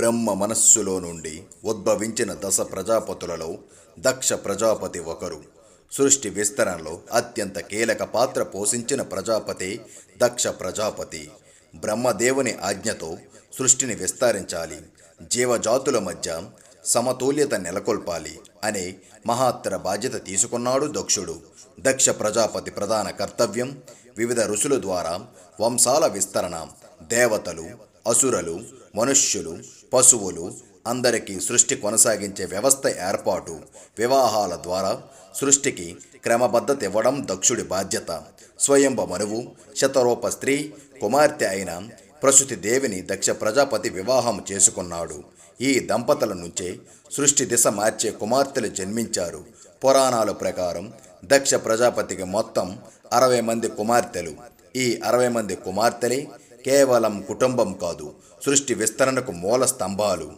బ్రహ్మ మనస్సులో నుండి ఉద్భవించిన దశ ప్రజాపతులలో దక్ష ప్రజాపతి ఒకరు. సృష్టి విస్తరణలో అత్యంత కీలక పాత్ర పోషించిన ప్రజాపతి దక్ష ప్రజాపతి. బ్రహ్మదేవుని ఆజ్ఞతో సృష్టిని విస్తరించాలి. జీవజాతుల మధ్య సమతుల్యత నెలకొల్పాలి అనే మహత్తర బాధ్యత తీసుకున్నాడు దక్షుడు. దక్ష ప్రజాపతి ప్రధాన కర్తవ్యం వివిధ ఋషుల ద్వారా వంశాల విస్తరణ. దేవతలు అసురలు మనుష్యులు పశువులు అందరికీ సృష్టి కొనసాగించే వ్యవస్థ ఏర్పాటు వివాహాల ద్వారా సృష్టికి క్రమబద్ధత ఇవ్వడం దక్షుడి బాధ్యత. స్వయంభ మనువు శతరూప స్త్రీ కుమార్తె అయిన ప్రసూతి దేవిని దక్ష ప్రజాపతి వివాహం చేసుకున్నాడు. ఈ దంపతుల నుంచే సృష్టి దిశ మార్చే కుమార్తెలు జన్మించారు. పురాణాల ప్రకారం దక్ష ప్రజాపతికి మొత్తం అరవై మంది కుమార్తెలు. ఈ అరవై మంది కుమార్తెలే కేవలం కుటుంబం కాదు సృష్టి విస్తరణకు మూల స్తంభాలు.